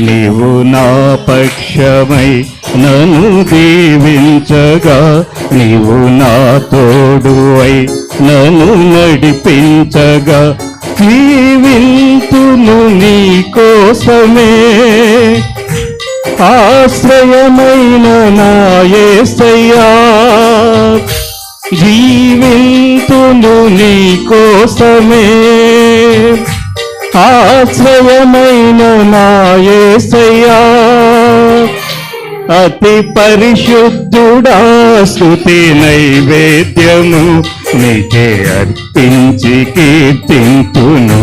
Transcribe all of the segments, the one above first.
నీవు నా పక్షమై నన్ను దీవించగా నీవు నా తోడువై నన్ను నడిపించగా. జీవింతును నీ కోసమే ఆశ్రయమైన నాయసయ్యా జీవింతును నీ కోసమే ఆశ్రయమైన నాయసయ్యా అతి పరిశుద్ధుడా స్థుతి నైవేద్యము నీకే అర్పించి కీర్తింతును.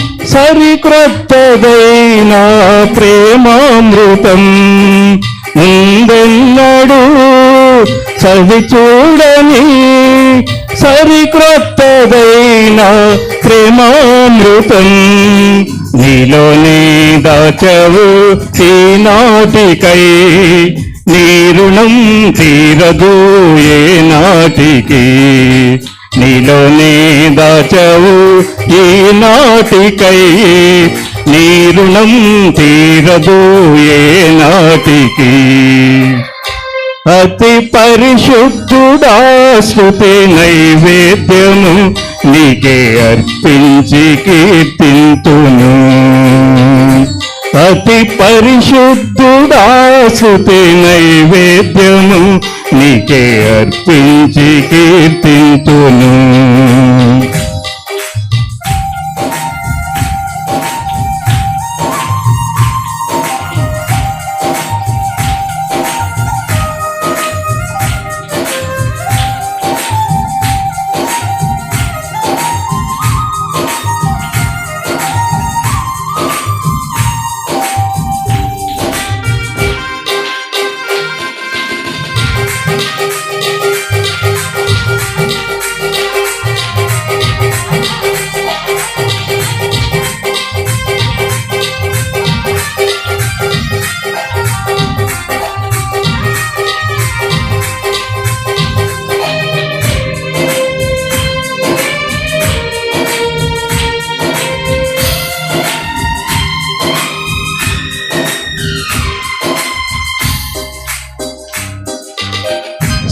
సరిక్రొత్తదైన ప్రేమామృతం ముందెన్నడు చవి చూడని సరిక్రొత్తదైన ప్రేమామృతం నీలోనే దాచవు ఈనాటికై నీ రుణం తీరదు ఏ నాటికి. నీలోనే దాచవు ఈనాటికై నీ రుణం తీరదు నాటికి. అతి పరిశుద్ధుడా శృతి నైవేద్యము నీకే అర్పించి కీర్తింతును. అతి పరిశుద్ధుడా శృతి నైవేద్యము నీకే అర్పించి కీర్తింతును.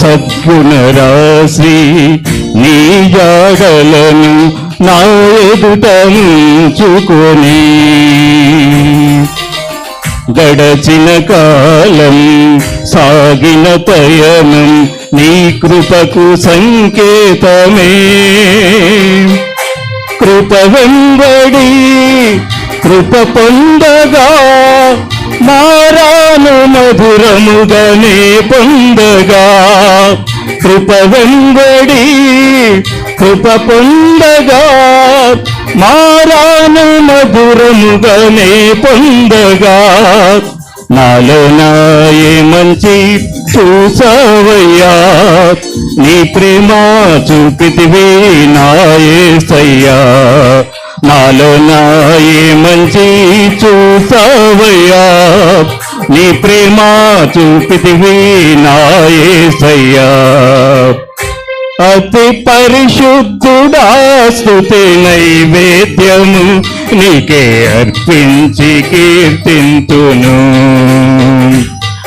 సద్గుణ రాశి నీ జాడలను నా ఎదుట ఉంచుకొని. గడచిన కాలం సాగిన పయనం నీ కృపకు సంకేతమే. కృప వెంబడి కృప పొందగా మారాను మధురముగనే పొందగా. కృప వెంబడి కృప పొందగా. మారాను మధురముగనే పొందగా. నాలో నాయే మంచి చూసావయ్యా. నీ ప్రేమ చూపితివే నాయే సయ్యా. నాలో నాయే మంచి చూసావయ్యా? నీ ప్రేమ చూపితివి నాయే సయ్యా అతి పరిశుద్ధుడా స్థుతి నైవేద్యము నీకే అర్పించి కీర్తింతును.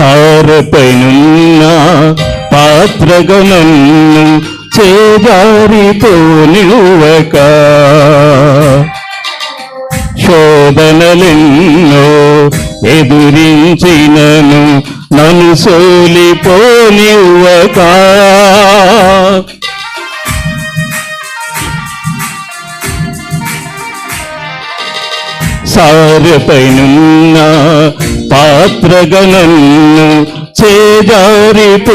సారపైనున్న పాత్రగా చేదారితో నిలువక శోధనలెన్నో ఎదురించినను నన్ను సోలిపోనివ్వక. సారపైనున్న పాత్రగా నన్ను చేజారిపోనివ్వక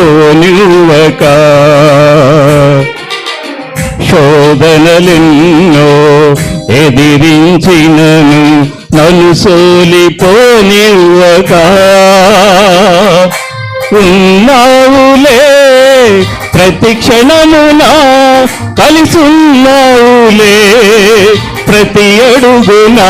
శోధనలెన్నో ఎదిరించినను నన్ను సోలిపోనివ్వక. ఉన్నావులే ప్రతి క్షణమునా కలిసున్నావులే ప్రతి అడుగునా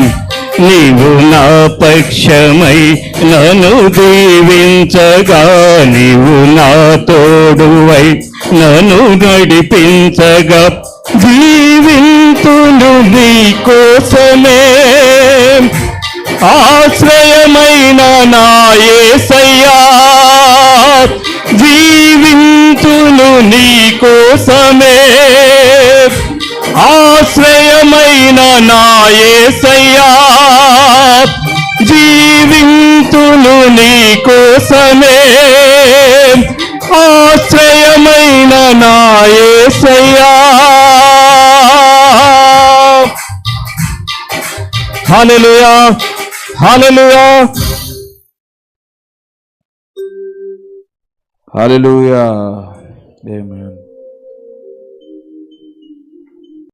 నీవు నా పక్షమై నన్ను దీవించగా నీవు నా తోడువై నన్ను నడిపించగా. జీవింతును నీ కోసమే ఆశ్రయమైన నాయసయ్యా జీవింతును నీ కోసమే ఆశ్రయమైన నాయసయ్యా జీవింతులు నీ కోసమే. ఆశ్రయమైన నాయసయ్యా యేసయ్యా హల్లెలూయా హల్లెలూయా. Hallelujah.